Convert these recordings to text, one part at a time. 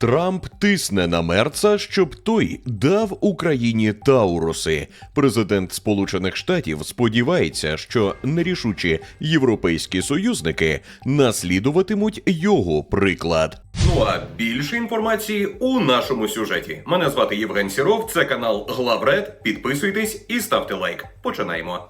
Трамп тисне на Мерца, щоб той дав Україні Тауруси. Президент Сполучених Штатів сподівається, що нерішучі європейські союзники наслідуватимуть його приклад. Ну а більше інформації у нашому сюжеті. Мене звати Євген Сіров, це канал Главред. Підписуйтесь і ставте лайк. Починаємо.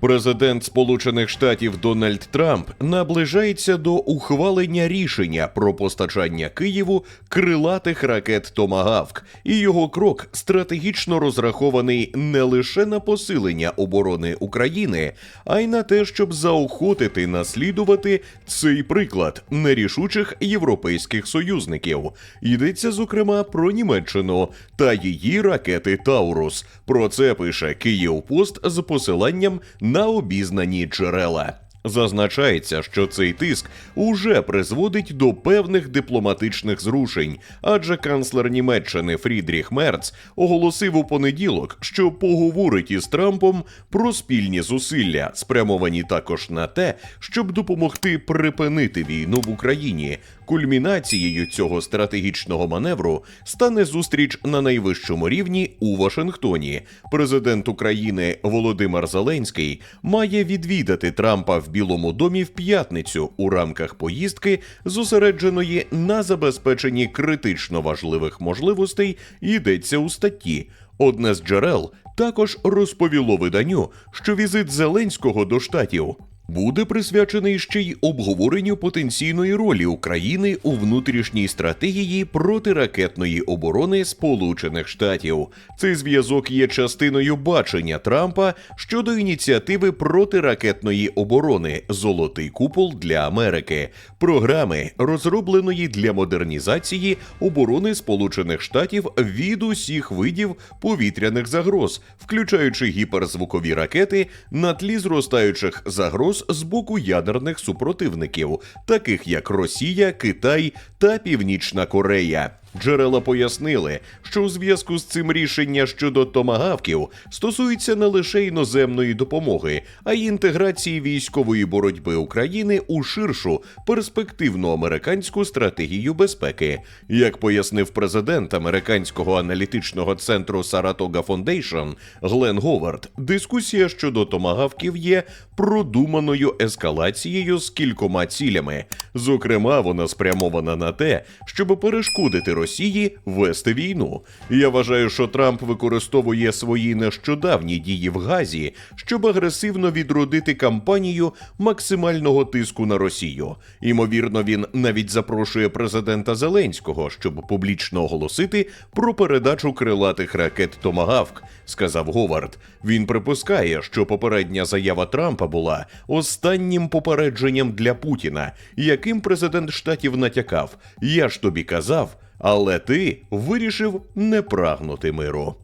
Президент Сполучених Штатів Дональд Трамп наближається до ухвалення рішення про постачання Києву крилатих ракет Томагавк, і його крок стратегічно розрахований не лише на посилення оборони України, а й на те, щоб заохотити наслідувати цей приклад нерішучих європейських союзників. Йдеться зокрема про Німеччину та її ракети Таурус. Про це пише Київ Пост з посиланням на обізнані джерела. Зазначається, що цей тиск уже призводить до певних дипломатичних зрушень, адже канцлер Німеччини Фрідріх Мерц оголосив у понеділок, що поговорить із Трампом про спільні зусилля, спрямовані також на те, щоб допомогти припинити війну в Україні. Кульмінацією цього стратегічного маневру стане зустріч на найвищому рівні у Вашингтоні. Президент України Володимир Зеленський має відвідати Трампа в Білому домі в п'ятницю у рамках поїздки, зосередженої на забезпеченні критично важливих можливостей. Йдеться у статті. Одне з джерел також розповіло виданню, що візит Зеленського до штатів буде присвячений ще й обговоренню потенційної ролі України у внутрішній стратегії протиракетної оборони Сполучених Штатів. Цей зв'язок є частиною бачення Трампа щодо ініціативи протиракетної оборони Золотий купол для Америки, програми, розробленої для модернізації оборони Сполучених Штатів від усіх видів повітряних загроз, включаючи гіперзвукові ракети на тлі зростаючих загроз з боку ядерних супротивників, таких як Росія, Китай та Північна Корея. Джерела пояснили, що у зв'язку з цим рішення щодо томагавків стосується не лише іноземної допомоги, а й інтеграції військової боротьби України у ширшу перспективну американську стратегію безпеки. Як пояснив президент американського аналітичного центру Saratoga Foundation Глен Говард, дискусія щодо томагавків є продуманою ескалацією з кількома цілями. Зокрема, вона спрямована на те, щоб перешкодити Росії вести війну. Я вважаю, що Трамп використовує свої нещодавні дії в Газі, щоб агресивно відродити кампанію максимального тиску на Росію. Імовірно, він навіть запрошує президента Зеленського, щоб публічно оголосити про передачу крилатих ракет Томагавк, сказав Говард. Він припускає, що попередня заява Трампа була останнім попередженням для Путіна, яким президент штатів натякав: Я ж тобі казав. Але ти вирішив не прагнути миру.